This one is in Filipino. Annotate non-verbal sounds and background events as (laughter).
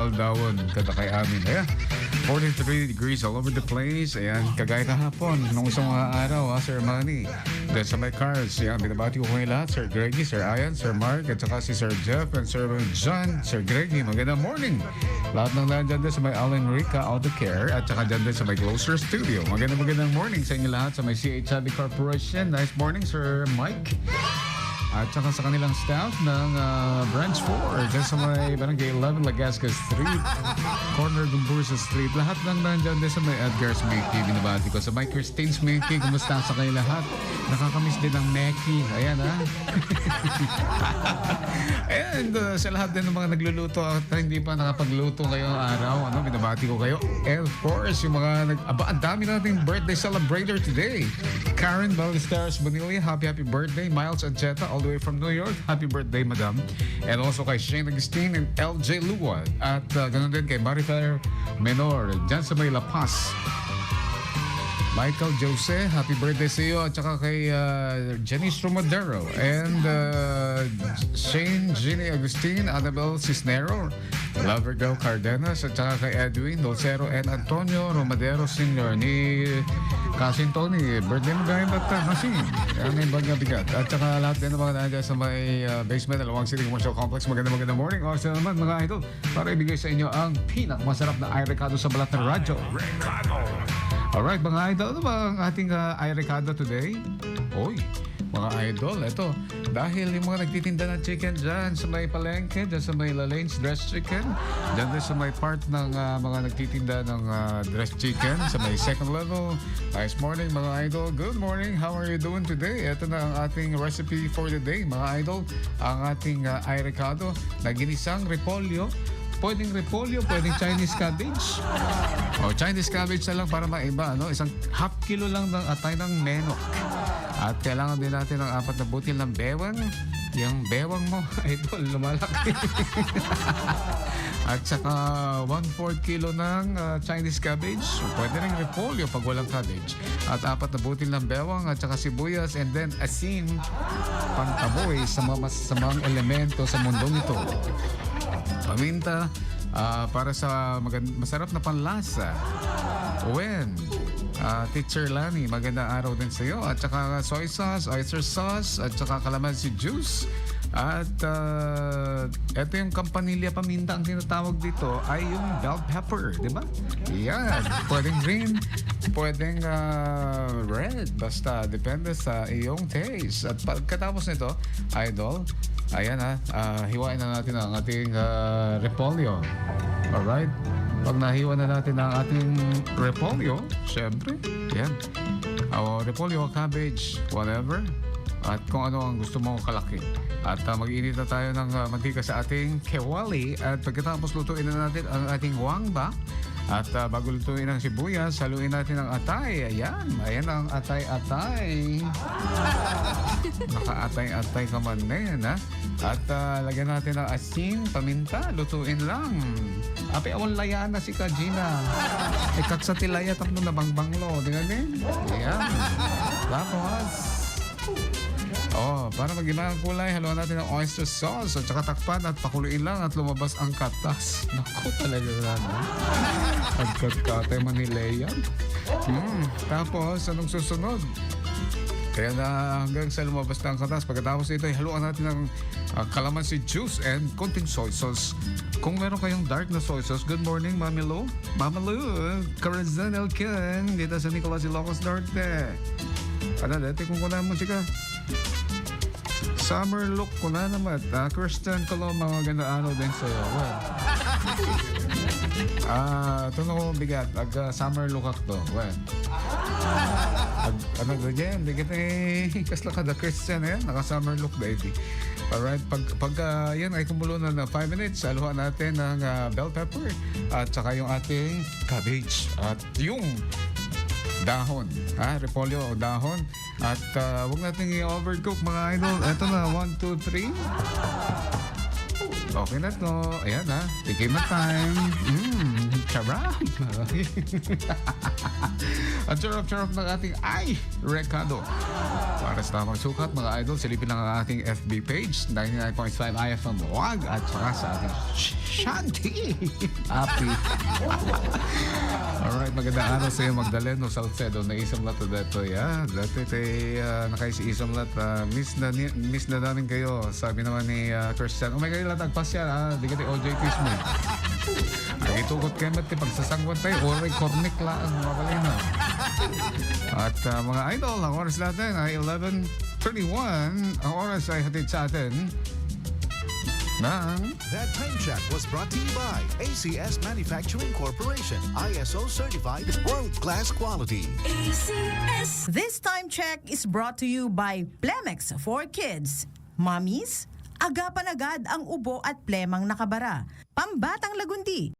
Aldawon, kada kay amin. Ayan, 43 degrees all over the place. Ayan, kagaya kahapon, nung isang mga araw, ha, Sir Manny. Then sa my cars, ayan, binabati ko kayo lahat. Sir Greggy, Sir Ian, Sir Mark, at saka si Sir Jeff, and Sir John, Sir Greggy. Magandang morning. Lahat ng nandyan din sa may Alan Rica Auto Care at saka dyan din sa may Closer Studio. Magandang magandang morning sa inyo lahat sa may CH Hobby Corporation. Nice morning, Sir Mike. At saka sa kanilang staff ng ah, Branch 4 dyan sa may Barangay 11 Lagasca Street, corner Gumbursa Street. Lahat ng nandyan din sa may Edgar Smithy. Binabati ko sa may Christine Smithy. Kumusta sa kayo lahat? Nakakamiss din ang Neki. Ayan ha. (laughs) And uh, sa lahat din ng mga nagluluto at hindi pa nakapagluto ngayong araw, ano, binabati ko kayo. And of course, yung mga nag... Aba, ang dami nating birthday celebrator today. Karen Ballesteros Bonilla, happy happy birthday. Miles Ancheta, all the way from New York, happy birthday, madam. And also kay Shane Agustin and LJ Luwan. At uh, ganun din kay Marifer Menor, dyan sa may La Paz. Michael Jose, happy birthday sa iyo at saka kay uh, Jenny Stromadero and uh, Shane Ginny Agustin, Annabel Cisnero, Lover Girl Cardenas at saka kay Edwin Dolcero and Antonio Romadero Sr. ni Kasin Tony. Birthday mo gaya ba't kasi? Yan yung bagay bigat. At saka lahat din ng mga nandiyan sa may uh, basement, Alawang City Commercial Complex. Maganda maganda morning. O sa naman mga idol, para ibigay sa inyo ang pinakamasarap na ay recado sa balat ng radyo. Alright, mga idol, ano ba ang ating uh, iRecado today? Oy, mga idol, ito. Dahil yung mga nagtitinda ng chicken dyan sa may palengke, dyan sa may Lalane's Dress Chicken, dyan din sa may part ng uh, mga nagtitinda ng uh, dress chicken, sa may second level. Nice morning, mga idol. Good morning. How are you doing today? Ito na ang ating recipe for the day, mga idol. Ang ating uh, iRecado na ginisang repolyo Pwedeng repolyo, pwedeng Chinese cabbage. O, Chinese cabbage na lang para maiba, no? Isang half kilo lang ng atay ng menok. At kailangan din natin ng apat na butil ng bewang. Yung bewang mo, (laughs) idol, lumalaki. At saka 1/4 kilo ng uh, Chinese cabbage. Pwede rin repolyo pag walang cabbage. At apat na butil ng bewang at saka sibuyas and then asin pangtaboy sa mga masasamang elemento sa mundong ito paminta ah, para sa magand- masarap na panlasa. When? ah, Teacher Lani, magandang araw din sa iyo. At saka soy sauce, oyster sauce, at saka calamansi juice. At uh, yung campanilla paminta ang tinatawag dito ay yung bell pepper, di ba? Yan. Pwedeng green, pwedeng ah, red. Basta depende sa iyong taste. At pagkatapos nito, idol, Ayan ha, ah, hiwain na natin ang ating ah, repolyo. Alright? Pag nahiwa na natin ang ating repolyo, syempre, yan. O repolyo, cabbage, whatever. At kung ano ang gusto mong kalaki. At uh, mag-init na tayo ng ah, mantika sa ating kewali. At pagkatapos lutuin na natin ang ating wangba. At ah, bago lutuin ang sibuyas, haluin natin ang atay. Ayan, ayan ang atay-atay. (laughs) Naka-atay-atay ka man na yan, ha? At ah, lagyan natin ng asin, paminta, lutuin lang. Api, awal layaan na si Kajina. (laughs) Ikat sa tilaya, tapno na bangbanglo. Di din? Ayan. Tapos, Oh, para mag ang kulay, haluan natin ng oyster sauce at saka takpan at pakuluin lang at lumabas ang katas. (laughs) Naku, talaga na. no? Pagkatkatay Manilea. Hmm, tapos, anong susunod? Kaya na hanggang sa lumabas na ang katas. Pagkatapos ito, haluan natin ng uh, calamansi juice and konting soy sauce. Kung meron kayong dark na soy sauce, good morning, Mami Lo. Mama Lo, Corazon Elkin, dito sa Nicolas Ilocos Norte. Ano, dati kung kuna mo sika. Summer look ko na naman. Uh, Kristen Coloma, maganda ano din sa'yo. Well, (laughs) Ah, ito na ko bigat. Ag uh, summer look ako to. Well. Ag, ano ba dyan? Bigat eh. (laughs) Kasla ka the Christian eh. Naka-summer look baby. Alright, pag, pag ah, yan ay kumulo na na 5 minutes, aluhan natin ng ah, bell pepper at saka yung ating cabbage at yung dahon, ha? Repolyo o dahon. At uh, huwag natin i-overcook mga idol. Ito na, 1, 2, 3. Okay na to. Ayan ha. Tikim na time. Mmm, charap. (laughs) Ang charap-charap ng ating ay Recado. Para sa tamang sukat, mga idol, silipin lang ang ating FB page, 99.5 IFM Wag, at saka sa ating Shanti. (laughs) Happy. Alright, magandang araw sa iyo Magdaleno Salcedo na isang lato dito. Yeah, dati tay uh, nakay si isang lat. ah, miss na ni, miss na namin kayo. Sabi naman ni ah, Christian, oh my God, latag pasya. Ah, di ka tayo OJ Quiz mo. Ay, itukot kayo mat pagsasangwan tayo. Oray, kornik lang. Mabali na. At ah, mga idol, ang oras natin ay 11.31. Ang oras ay hatid sa atin ng That time check was brought to you by ACS Manufacturing Corporation, ISO certified world-class quality. ACS. This time check is brought to you by Plemex for Kids. Mommies, agapan agad ang ubo at plemang nakabara. Pambatang lagundi.